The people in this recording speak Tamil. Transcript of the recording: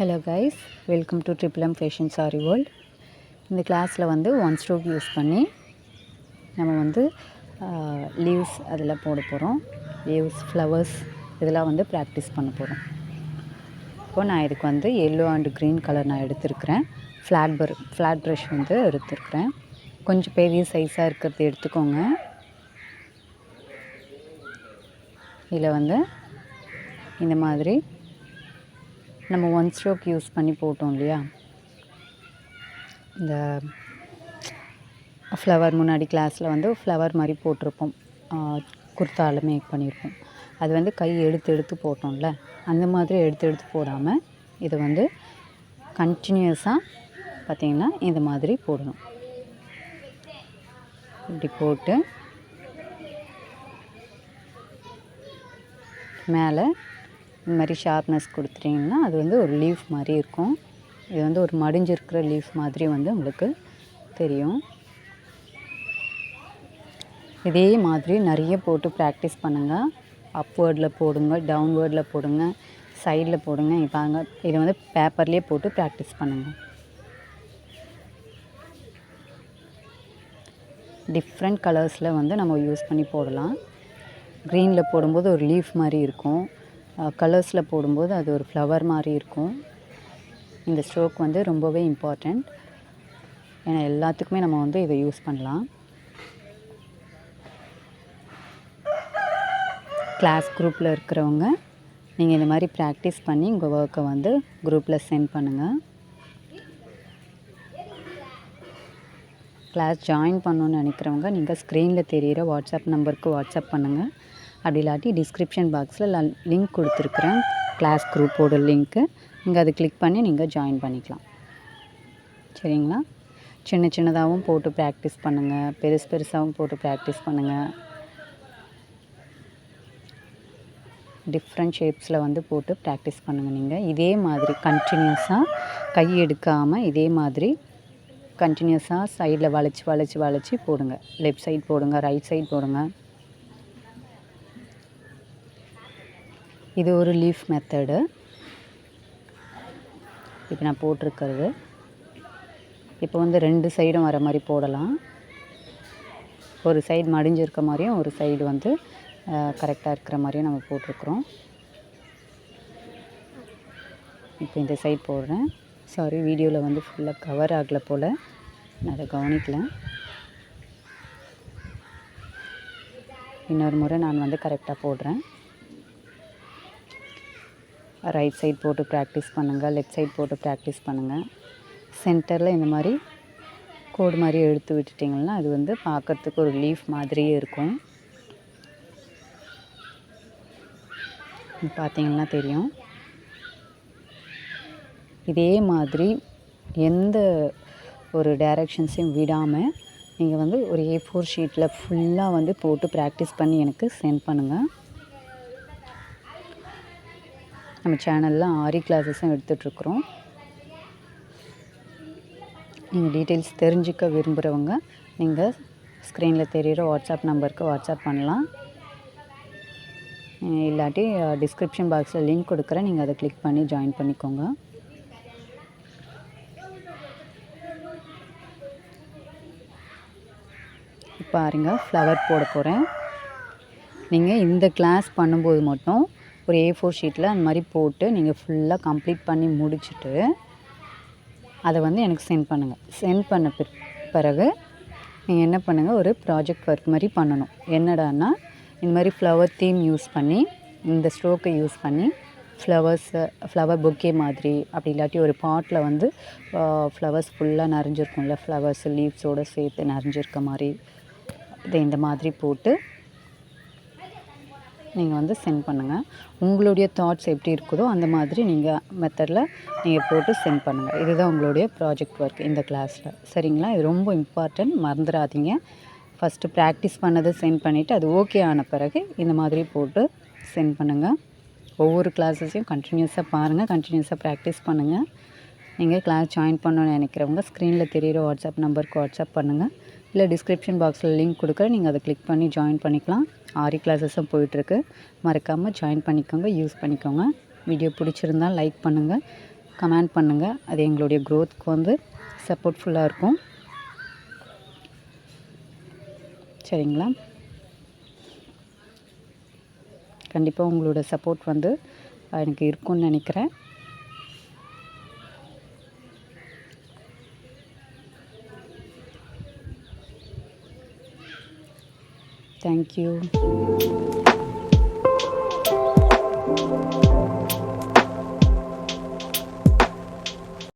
Hello guys welcome to triple M fashion sari world இந்த கிளாஸில் வந்து ஒன் ஸ்ட்ரோக் யூஸ் பண்ணி நம்ம வந்து லீவ்ஸ் அதில் போட போகிறோம் லீவ்ஸ் ஃப்ளவர்ஸ் இதெல்லாம் வந்து ப்ராக்டிஸ் பண்ண போகிறோம் இப்போது நான் இதுக்கு வந்து எல்லோ அண்ட் க்ரீன் கலர் நான் எடுத்திருக்கிறேன். ஃப்ளாட் பர் ஃப்ளாட் ப்ரஷ் வந்து எடுத்திருக்கிறேன். கொஞ்சம் பெரிய சைஸாக இருக்கிறது எடுத்துக்கோங்க. இதில் வந்து இந்த மாதிரி நம்ம ஒன் ஸ்ட்ரோக் யூஸ் பண்ணி போட்டோம் இல்லையா? இந்த ஃப்ளவர் முன்னாடி கிளாஸில் வந்து ஃப்ளவர் மாதிரி போட்டிருப்போம். குர்த்தாவில் மேக் பண்ணியிருப்போம். அது வந்து கை எடுத்து எடுத்து போட்டோம்ல. அந்த மாதிரி எடுத்து எடுத்து போடாமல் இதை வந்து கண்டினியூஸாக பார்த்திங்கன்னா இந்த மாதிரி போடணும். இப்படி போட்டு மேலே இந்த மாதிரி ஷார்ப்னஸ் கொடுத்துட்டிங்கன்னா அது வந்து ஒரு லீஃப் மாதிரி இருக்கும். இது வந்து ஒரு மடிஞ்சிருக்கிற லீஃப் மாதிரி வந்து உங்களுக்கு தெரியும். இதே மாதிரி நிறைய போட்டு ப்ராக்டிஸ் பண்ணுங்கள் அப்வேர்டில் போடுங்க டவுன்வேர்டில் போடுங்க சைடில் போடுங்க. இப்போ இதை வந்து பேப்பர்லேயே போட்டு ப்ராக்டிஸ் பண்ணுங்கள் டிஃப்ரெண்ட் கலர்ஸில் வந்து நம்ம யூஸ் பண்ணி போடலாம். க்ரீனில் போடும்போது ஒரு லீஃப் மாதிரி இருக்கும். கலர்ஸில் போடும்போது அது ஒரு ஃப்ளவர் மாதிரி இருக்கும். இந்த ஸ்ட்ரோக் வந்து ரொம்பவே இம்பார்ட்டண்ட் ஏன்னா எல்லாத்துக்குமே நம்ம வந்து இதை யூஸ் பண்ணலாம். கிளாஸ் குரூப்பில் இருக்கிறவங்க நீங்கள் இந்த மாதிரி ப்ராக்டிஸ் பண்ணி உங்கள் ஒர்க்கை வந்து குரூப்பில் சென்ட் பண்ணுங்கள் கிளாஸ் ஜாயின் பண்ணணுன்னு நினைக்கிறவங்க நீங்கள் ஸ்க்ரீனில் தெரிகிற வாட்ஸ்அப் நம்பருக்கு வாட்ஸ்அப் பண்ணுங்கள் அப்படி இல்லாட்டி டிஸ்கிரிப்ஷன் பாக்ஸில் லிங்க் கொடுத்துருக்குறேன் கிளாஸ் குரூப்போட லிங்க்கு நீங்கள் அதை கிளிக் பண்ணி நீங்கள் ஜாயின் பண்ணிக்கலாம். சரிங்களா? சின்ன சின்னதாகவும் போட்டு ப்ராக்டிஸ் பண்ணுங்கள் பெருசு பெருசாகவும் போட்டு ப்ராக்டிஸ் பண்ணுங்கள் டிஃப்ரெண்ட் ஷேப்ஸில் வந்து போட்டு ப்ராக்டிஸ் பண்ணுங்கள் நீங்கள் இதே மாதிரி கண்டினியூஸாக கை எடுக்காமல் இதே மாதிரி கண்டினியூஸாக சைடில் வளைச்சி வளைச்சி வளைச்சி போடுங்க. லெஃப்ட் சைட் போடுங்க ரைட் சைட் போடுங்க. இது ஒரு லீஃப் மெத்தடு இப்போ நான் போட்டிருக்கிறது. இப்போ வந்து ரெண்டு சைடும் வர மாதிரி போடலாம். ஒரு சைடு மடிஞ்சிருக்க மாதிரியும் ஒரு சைடு வந்து கரெக்டாக இருக்கிற மாதிரியும் நம்ம போட்டிருக்குறோம். இப்போ இந்த சைட் போடுறேன். சாரி வீடியோவில் வந்து ஃபுல்லாக கவர் ஆகலை போல். நான் அதை கவனிக்கல. இன்னொரு முறை நான் வந்து கரெக்டாக போடுறேன். ரைட் சைட் போட்டு ப்ராக்டிஸ் பண்ணுங்கள் லெஃப்ட் சைட் போட்டு ப்ராக்டிஸ் பண்ணுங்கள் சென்டரில் இந்த மாதிரி கோடு மாதிரி எடுத்து விட்டுட்டிங்கன்னா அது வந்து பார்க்குறதுக்கு ஒரு லீஃப் மாதிரியே இருக்கும். பார்த்தீங்கன்னா தெரியும். இதே மாதிரி எந்த ஒரு டைரக்ஷன்ஸையும் விடாமல் நீங்கள் வந்து ஒரு ஏ ஃபோர் ஷீட்டில் ஃபுல்லாக வந்து போட்டு ப்ராக்டிஸ் பண்ணி எனக்கு சென்ட் பண்ணுங்கள் நம்ம சேனலில் ஆரி கிளாஸஸும் எடுத்துகிட்ருக்குறோம் நீங்கள் டீட்டெயில்ஸ் தெரிஞ்சுக்க விரும்புகிறவங்க நீங்கள் ஸ்க்ரீனில் தெரிகிற வாட்ஸ்அப் நம்பருக்கு வாட்ஸ்அப் பண்ணலாம். இல்லாட்டி டிஸ்கிரிப்ஷன் பாக்ஸில் லிங்க் கொடுக்குறேன். நீங்கள் அதை கிளிக் பண்ணி ஜாயின் பண்ணிக்கோங்க. பாருங்க ஃப்ளவர் போட போகிறேன் நீங்கள் இந்த கிளாஸ் பண்ணும்போது மட்டும் ஒரு ஏ ஃபோர் ஷீட்டில் அந்த மாதிரி போட்டு நீங்கள் ஃபுல்லாக கம்ப்ளீட் பண்ணி முடிச்சுட்டு அதை வந்து எனக்கு சென்ட் பண்ணுங்கள் சென்ட் பண்ண பிறகு நீங்கள் என்ன பண்ணுங்கள் ஒரு ப்ராஜெக்ட் ஒர்க் மாதிரி பண்ணணும். என்னடான்னா இந்த மாதிரி ஃப்ளவர் தீம் யூஸ் பண்ணி இந்த ஸ்ட்ரோக்கை யூஸ் பண்ணி ஃப்ளவர்ஸு ஃப்ளவர் பொக்கே மாதிரி அப்படி இல்லாட்டி ஒரு பாட்டில் வந்து ஃப்ளவர்ஸ் ஃபுல்லாக நிறைஞ்சிருக்கும்ல ஃப்ளவர்ஸ் லீவ்ஸோடு சேர்த்து நிறைஞ்சிருக்க மாதிரி இதை இந்த மாதிரி போட்டு நீங்கள் வந்து சென்ட் பண்ணுங்கள் உங்களுடைய தாட்ஸ் எப்படி இருக்குதோ அந்த மாதிரி நீங்கள் மெத்தடில் நீங்கள் போட்டு சென்ட் பண்ணுங்கள் இதுதான் உங்களுடைய ப்ராஜெக்ட் ஒர்க் இந்த கிளாஸில் சரிங்களா? இது ரொம்ப இம்பார்ட்டன்ட் மறந்துடாதீங்க. ஃபஸ்ட்டு ப்ராக்டிஸ் பண்ணதை சென்ட் பண்ணிவிட்டு அது ஓகே ஆன பிறகு இந்த மாதிரி போட்டு சென்ட் பண்ணுங்கள் ஒவ்வொரு கிளாஸஸையும் கண்டினியூஸாக பாருங்கள் கண்டினியூஸாக ப்ராக்டிஸ் பண்ணுங்கள் நீங்கள் கிளாஸ் ஜாயின் பண்ணணும்னு நினைக்கிறவங்க ஸ்க்ரீனில் தெரிகிற வாட்ஸ்அப் நம்பருக்கு வாட்ஸ்அப் பண்ணுங்கள் இல்லை டிஸ்கிரிப்ஷன் பாக்ஸில் லிங்க் கொடுக்குறேன் நீங்கள் அதை கிளிக் பண்ணி ஜாயின் பண்ணிக்கலாம். ஆரி கிளாஸஸும் போயிட்டுருக்கு. மறக்காமல் ஜாயின் பண்ணிக்கோங்க யூஸ் பண்ணிக்கோங்க. வீடியோ பிடிச்சிருந்தால் லைக் பண்ணுங்கள் கமெண்ட் பண்ணுங்கள் அது எங்களுடைய க்ரோத்துக்கு வந்து சப்போர்ட்ஃபுல்லாக இருக்கும். சரிங்களா? கண்டிப்பாக உங்களோட சப்போர்ட் வந்து எனக்கு இருக்கும்னு நினைக்கிறேன். Thank you.